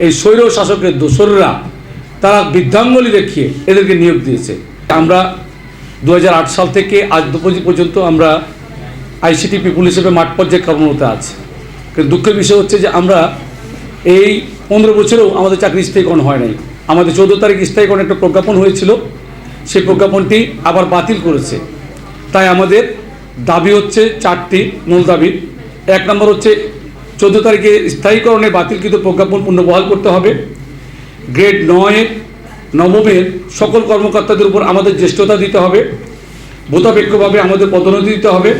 এই স্বৈর শাসকের দোসররা তারা বৃদ্ধাঙ্গলি দেখিয়ে এদেরকে নিয়োগ দিয়েছে। আমরা দু হাজার আট সাল থেকে আজ পর্যন্ত- পর্যন্ত আমরা আইসিটি পিপুল হিসেবে মাঠ পর্যায়ে কর্মরত আছি। কিন্তু দুঃখের বিষয় হচ্ছে যে আমরা এই পনেরো বছরেও আমাদের চাকরি স্থায়ীকরণ হয় নাই। আমাদের চৌদ্দ তারিখ স্থায়ীকরণ একটা প্রজ্ঞাপন হয়েছিল। সেই প্রজ্ঞাপনটি আবার বাতিল করেছে। তাই আমাদের দাবি হচ্ছে চারটি মূল দাবি। এক নম্বর হচ্ছে চোদ্দ তারিখে স্থায়ীকরণে বাতিলকৃত প্রজ্ঞাপন পুনর্বহাল করতে হবে। গ্রেড নয়ের নবমের সকল কর্মকর্তাদের উপর আমাদের জ্যেষ্ঠতা দিতে হবে। ভূতাপেক্ষভাবে আমাদের পদোন্নতি দিতে হবে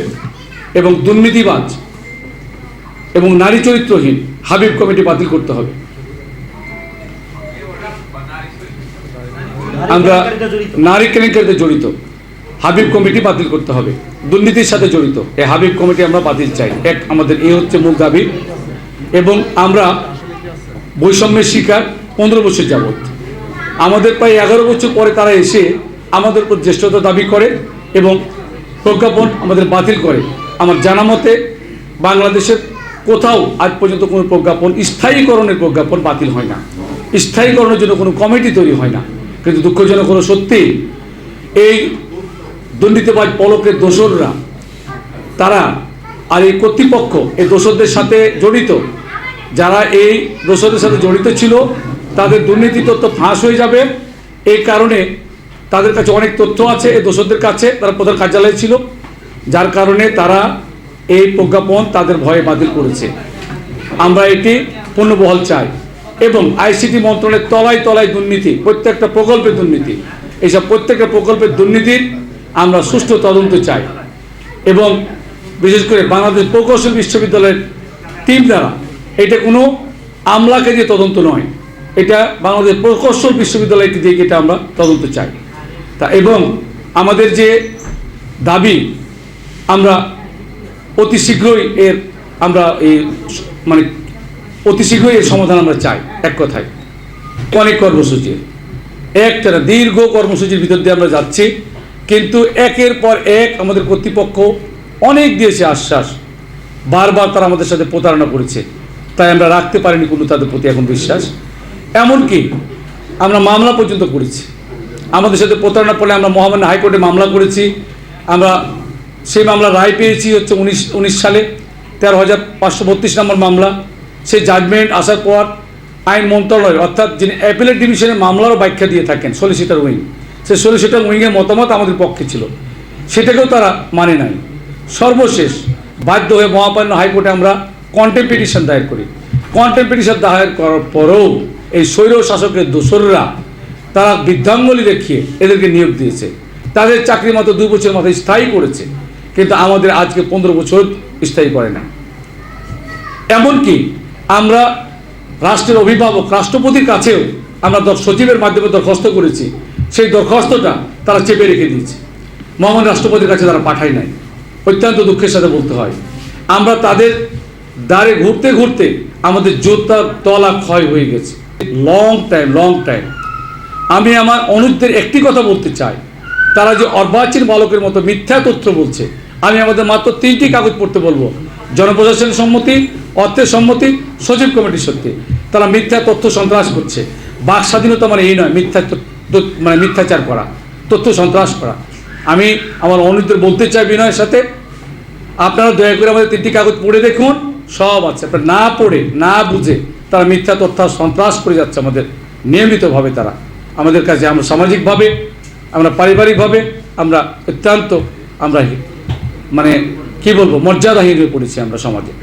এবং দুর্নীতিবাজ এবং নারী চরিত্রহীন হাবিব কমিটি বাতিল করতে হবে। আমরা নারী কেলেঙ্কারিতে জড়িত। হাবিব কমিটি বাতিল করতে হবে। দুর্নীতির সাথে জড়িত। এই হাবিব কমিটি আমরা বাতিল চাই। এক, আমাদের এই হচ্ছে মূল দাবি। এবং আমরা বৈষম্যের শিকার পনেরো বছর যাবৎ। আমাদের প্রায় এগারো বছর পরে তারা এসে আমাদের উপর জ্যেষ্ঠতা দাবি করে এবং প্রজ্ঞাপন আমাদের বাতিল করে। আমার জানা মতে বাংলাদেশের কোথাও আজ পর্যন্ত কোনো প্রজ্ঞাপন, স্থায়ীকরণের প্রজ্ঞাপন বাতিল হয় না। স্থায়ীকরণের জন্য কোনো কমিটি তৈরি হয় না। কিন্তু দুঃখজনক হলো সত্যি, এই দুর্নীতিবাজ পলকের দোসররা, তারা আর এই কর্তৃপক্ষ, এই দোসরদের সাথে জড়িত, যারা এই দোসরদের সাথে জড়িত ছিল, তাদের দুর্নীতি তথ্য ফাঁস হয়ে যাবে। এই কারণে তাদের কাছে অনেক তথ্য আছে, এই দোসরদের কাছে, তারা প্রধান কার্যালয়ে ছিল, যার কারণে তারা এই প্রজ্ঞাপন তাদের ভয়ে বাতিল করেছে। আমরা এটি পূর্ণবহল চাই এবং আইসিটি মন্ত্রণালয়ের তলায় তলায় দুর্নীতি, প্রত্যেকটা প্রকল্পের দুর্নীতি, এইসব প্রত্যেকটা প্রকল্পের দুর্নীতির আমরা সুষ্ঠু তদন্ত চাই। এবং বিশেষ করে বাংলাদেশ প্রকৌশল বিশ্ববিদ্যালয়ের টিম দ্বারা, এটা কোনো আমলাকে দিয়ে তদন্ত নয়। এটা বাংলাদেশ প্রকৌশল বিশ্ববিদ্যালয়কে দিয়ে এটা আমরা তদন্ত চাই। তা এবং আমাদের যে দাবি, আমরা অতি শীঘ্রই এর, আমরা এই মানে অতি শীঘ্রই এর সমাধান আমরা চাই, এক কথায়। অনেক কর্মসূচি। একটা দীর্ঘ কর্মসূচির ভিতর দিয়ে আমরা যাচ্ছি। কিন্তু একের পর এক আমাদের কর্তৃপক্ষ অনেক দিয়েছে আশ্বাস। বারবার তারা আমাদের সাথে প্রতারণা করেছে। তাই আমরা রাখতে পারিনি কোনো তাদের প্রতি এখন বিশ্বাস। এমনকি আমরা মামলা পর্যন্ত করেছি। আমাদের সাথে প্রতারণা পড়লে আমরা মহামান্য হাইকোর্টে মামলা করেছি। আমরা সেই মামলা রায় পেয়েছি হচ্ছে উনিশ উনিশ সালে। তেরো হাজার পাঁচশো বত্রিশ নম্বর মামলা। সেই জাজমেন্ট আসার পর আইন মন্ত্রণালয়, অর্থাৎ যিনি অ্যাপিলেট ডিভিশনের মামলারও ব্যাখ্যা দিয়ে থাকেন সলিসিটার উইং সেই সলিসিটার উইংয়ের মতামত আমাদের পক্ষে ছিল। সেটাকেও তারা মানে নাই। সর্বশেষ বাধ্য হয়ে মহাপান্য হাইকোর্টে আমরা কন্টেম পিটিশন দায়ের করি। কন্টেম পিটিশন দায়ের করার পরেও এই স্বৈর শাসকের দোসররা তারা বৃদ্ধাঙ্গলি দেখিয়ে এদেরকে নিয়োগ দিয়েছে। তাদের চাকরি মাত্র দুই বছরের মাথায় স্থায়ী করেছে। কিন্তু আমাদের আজকে পনেরো বছর স্থায়ী করে না এমনকি আমরা রাষ্ট্রের অভিভাবক, রাষ্ট্রপতির কাছেও আমরা সচিবের মাধ্যমে দরখাস্ত করেছি। সেই দরখাস্তটা তারা চেপে রেখে দিয়েছে। মহামান্য রাষ্ট্রপতির কাছে তারা পাঠায় নাই। অত্যন্ত দুঃখের সাথে বলতে হয়, আমরা তাদের দ্বারে ঘুরতে ঘুরতে আমাদের জোতার তলা ক্ষয় হয়ে গেছে। লং টাইম লং টাইম আমি আমার অনুজদের একটি কথা বলতে চাই। তারা যে অর্বাচীন বালকের মতো মিথ্যা তথ্য বলছে, আমি আমাদের মাত্র তিনটি কাগজ পড়তে বলব। জনপ্রশাসনের সম্মতি, অর্থের সম্মতি, সচিব কমিটির সত্যি তারা মিথ্যা তথ্য সন্ত্রাস করছে। বাক স্বাধীনতা মানে এই নয়, মিথ্যা মানে মিথ্যাচার করা, তথ্য সন্ত্রাস করা। আমি আমার অনুজদের বলতে চাই বিনয়ের সাথে। আপনারা দয়া করে আমাদের তিনটি কাগজ পড়ে দেখুন, সব আছে। না পড়ে, না বুঝে তারা মিথ্যা, তথ্য, সন্ত্রাস করে যাচ্ছে আমাদের, নিয়মিতভাবে তারা। আমাদের কাছে আমরা সামাজিকভাবে, আমরা পারিবারিকভাবে, আমরা অত্যন্ত, আমরা মানে কি বলব, মর্যাদাহীন হয়ে পড়েছি আমরা সমাজে।